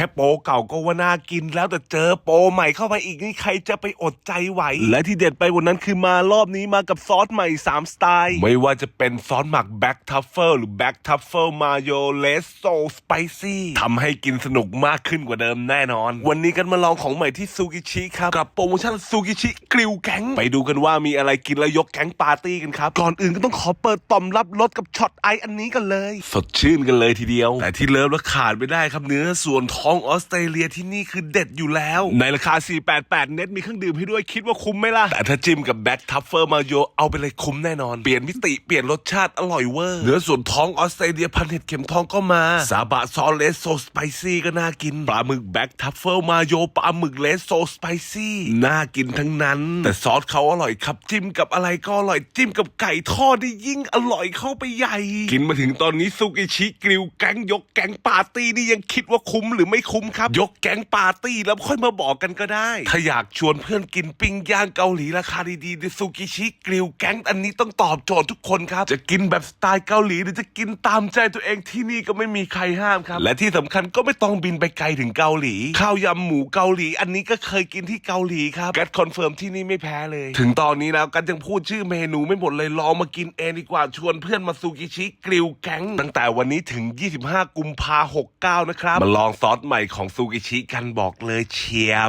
ค่โปรเก่าก็ว่าน่ากินแล้วแต่เจอโปรใหม่เข้าไปอีกนี่ใครจะไปอดใจไหว และที่เด็ดไปกว่านั้นคือมารอบนี้มากับซอสใหม่ 3 สไตล์ ไม่ว่าจะเป็นซอสหมักแบ็กทัฟเฟิลหรือแบ็กทัฟเฟิลมาโยเลสโซสไปซี่ทำให้กินสนุกมากขึ้นกว่าเดิมแน่นอน วันนี้กันมาลองของใหม่ที่ซูกิชิครับกับโปรโมชั่นซูกิชิกริวแก๊งไปดูกันว่ามีอะไรกินแล้วยกแก๊งปาร์ตี้กันครับก่อนอื่นก็ต้องขอเปิดต่อมรับรสกับช็อตไออันนี้กันเลย สดชื่นกันเลยทีเดียว แต่ที่เลิฟและขาดไม่ได้ครับเนื้อส่วนท้องออสเตรเลียที่นี่คือเด็ดอยู่แล้ว ในราคา 488 เน็ตมีเครื่องดื่มให้ด้วยคิดว่าคุ้มไหมล่ะ แต่ถ้าจิ้มกับแบ็คทัฟเฟอร์มาโยเอาไปเลยคุ้มแน่นอน เปลี่ยนมิติเปลี่ยนรสชาติอร่อยเวอร์เนื้อส่วนท้องออสเตรเลียพันเห็ดเข็มทองก็มา ซาบะซอสเลสโซสไปซี่ก็น่ากินปลาหมึกแบ็คทัฟเฟอร์มาโยปลาหมึกเลสโซสไปซี่น่ากินทั้งนั้น แต่ซอสเขาอร่อยครับจิ้มกับอะไรก็อร่อยจิ้มกับไก่ทอดได้ยิ่งอร่อยเข้าไปใหญ่ กินมาถึงตอนนี้ซูกิชิกริวแก๊งยกแก๊งปาร์ตี้นี่ยังคิดว่าคุ้มหรือไม่คุ้มครับ ยกแก๊งปาร์ตี้แล้วค่อยมาบอกกันก็ได้ ถ้าอยากชวนเพื่อนกินปิ้งย่างเกาหลีราคาดีๆในซูกิชิกริวแก๊งอันนี้ต้องตอบโจทย์ทุกคนครับ จะกินแบบสไตล์เกาหลีหรือจะกินตามใจตัวเองที่นี่ก็ไม่มีใครห้ามครับ และที่สำคัญก็ไม่ต้องบินไปไกลถึงเกาหลี ข้าวยำหมูเกาหลี อันนี้ก็เคยกินที่เกาหลีครับแกดคอนเฟิร์มที่นี่ไม่แพ้เลย ถึงตอนนี้แล้วกันยังพูดชื่อเมนูไม่หมดเลยลองมากินเองดีกว่าชวนเพื่อนมาซูกิชิกริวแก๊งตั้งแต่วันนี้ถึง 25 กุมภา69 นะครับมาลองซอสใหม่ของซูกิชิกันบอกเลยเชียบ